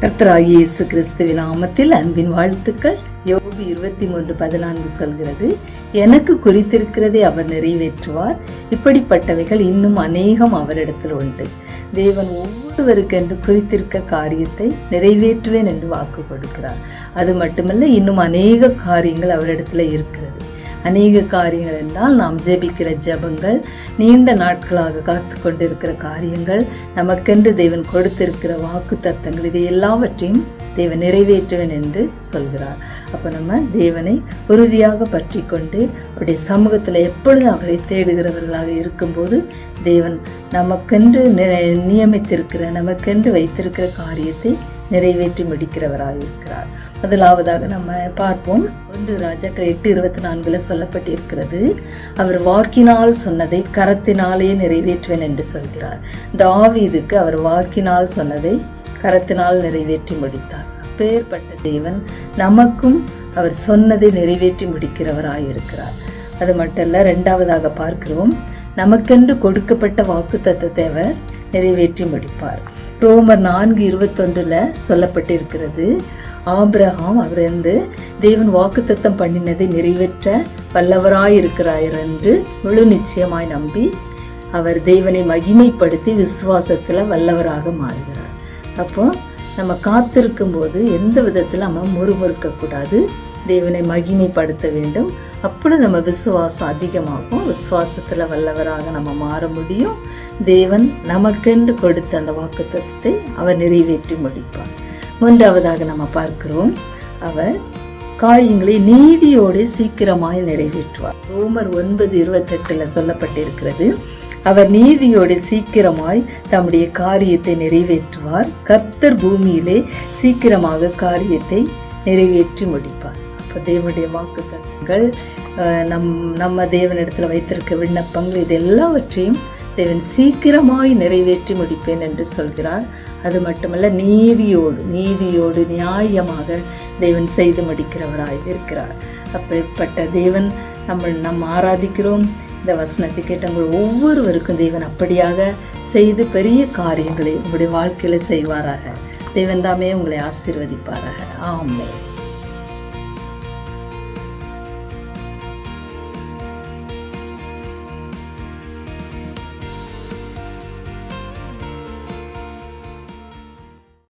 கர்த்தராகிய இயேசு கிறிஸ்துவின் நாமத்தில் அன்பின் வாழ்த்துக்கள். யோபு இருபத்தி மூன்று பதினான்கு சொல்கிறது எனக்கு குறித்திருக்கிறதை அவர் நிறைவேற்றுவார். இப்படிப்பட்டவைகள் இன்னும் அநேகம் அவரிடத்தில் உண்டு. தேவன் ஒவ்வொருவருக்கென்று குறித்திருக்க காரியத்தை நிறைவேற்றுவேன் என்று வாக்கு கொடுக்கிறார். அது மட்டுமல்ல இன்னும் அநேக காரியங்கள் அவரிடத்துல இருக்கிறது. அநேக காரியங்கள் என்றால் நாம் ஜெபிக்கிற ஜெபங்கள் நீண்ட நாட்களாக காத்து கொண்டிருக்கிற காரியங்கள் நமக்கென்று தேவன் கொடுத்திருக்கிற வாக்கு தத்தங்கள் இது எல்லாவற்றையும் தேவன் நிறைவேற்றுவேன் என்று சொல்கிறார். அப்போ நம்ம தேவனை உறுதியாக பற்றி கொண்டு அவருடைய சமூகத்தில் எப்பொழுதும் அவரை தேடுகிறவர்களாக இருக்கும்போது தேவன் நமக்கென்று நியமித்திருக்கிற நமக்கென்று வைத்திருக்கிற காரியத்தை நிறைவேற்றி முடிக்கிறவராக இருக்கிறார் முதலாவதாக நம்ம பார்ப்போம். ஒன்று ராஜாக்கள் எட்டு இருபத்தி நான்குல சொல்லப்பட்டிருக்கிறது. அவர் வாக்கினால் சொன்னதை கரத்தினாலே நிறைவேற்றுவேன் என்று சொல்கிறார். தாவீதுக்கு அவர் வாக்கினால் சொன்னதை கரத்தினால் நிறைவேற்றி முடித்தார். அப்பேற்பட்ட தேவன் நமக்கும் அவர் சொன்னதை நிறைவேற்றி முடிக்கிறவராக இருக்கிறார் அது மட்டுமல்ல ரெண்டாவதாக பார்க்கிறோம். நமக்கென்று கொடுக்கப்பட்ட வாக்கு தத்துவத்தை அவர் நிறைவேற்றி முடிப்பார். ரோமர் நான்கு இருபத்தொன்றில் சொல்லப்பட்டிருக்கிறது. ஆபிரகாம் அவர் வந்து தேவன் வாக்குத்தத்தம் பண்ணினதை நிறைவேற்ற வல்லவராயிருக்கிறார் என்று முழு நிச்சயமாய் நம்பி அவர் தேவனை மகிமைப்படுத்தி விசுவாசத்தில் வல்லவராக மாறுகிறார். அப்போ நம்ம காத்திருக்கும் போது எந்த விதத்தில் நம்ம முறுமுறுக்கக்கூடாது? தேவனை மகிமைப்படுத்த வேண்டும். அப்பொழுது நம்ம விசுவாசம் அதிகமாகும். விசுவாசத்தில் வல்லவராக நம்ம மாற முடியும். தேவன் நமக்கென்று கொடுத்த அந்த வாக்குத்தத்தை அவர் நிறைவேற்றி முடிப்பார். மூன்றாவதாக நம்ம பார்க்கிறோம். அவர் காரியங்களை நீதியோடு சீக்கிரமாய் நிறைவேற்றுவார். ரோமர் ஒன்பது இருபத்தெட்டில் சொல்லப்பட்டிருக்கிறது. அவர் நீதியோடு சீக்கிரமாய் தம்முடைய காரியத்தை நிறைவேற்றுவார். கர்த்தர் பூமியிலே சீக்கிரமாக காரியத்தை நிறைவேற்றி முடிப்பார். அப்போ தேவனுடைய வாக்குகள் நம் நம்ம தேவனிடத்தில் வைத்திருக்க விண்ணப்பங்கள் இது எல்லாவற்றையும் தேவன் சீக்கிரமாய் நிறைவேற்றி முடிப்பேன் என்று சொல்கிறார். அது மட்டுமல்ல நீதியோடு நீதியோடு நியாயமாக தேவன் செய்து முடிக்கிறவராய் இருக்கிறார். அப்படிப்பட்ட தேவன் நம்ம நம்ம ஆராதிக்கிறோம். இந்த வசனத்தை கேட்டவங்கள் ஒவ்வொருவருக்கும் தேவன் அப்படியாக செய்து பெரிய காரியங்களை உங்களுடைய வாழ்க்கையில் செய்வாராக. தேவன் தாமே உங்களை ஆசீர்வதிப்பாராக. ஆமே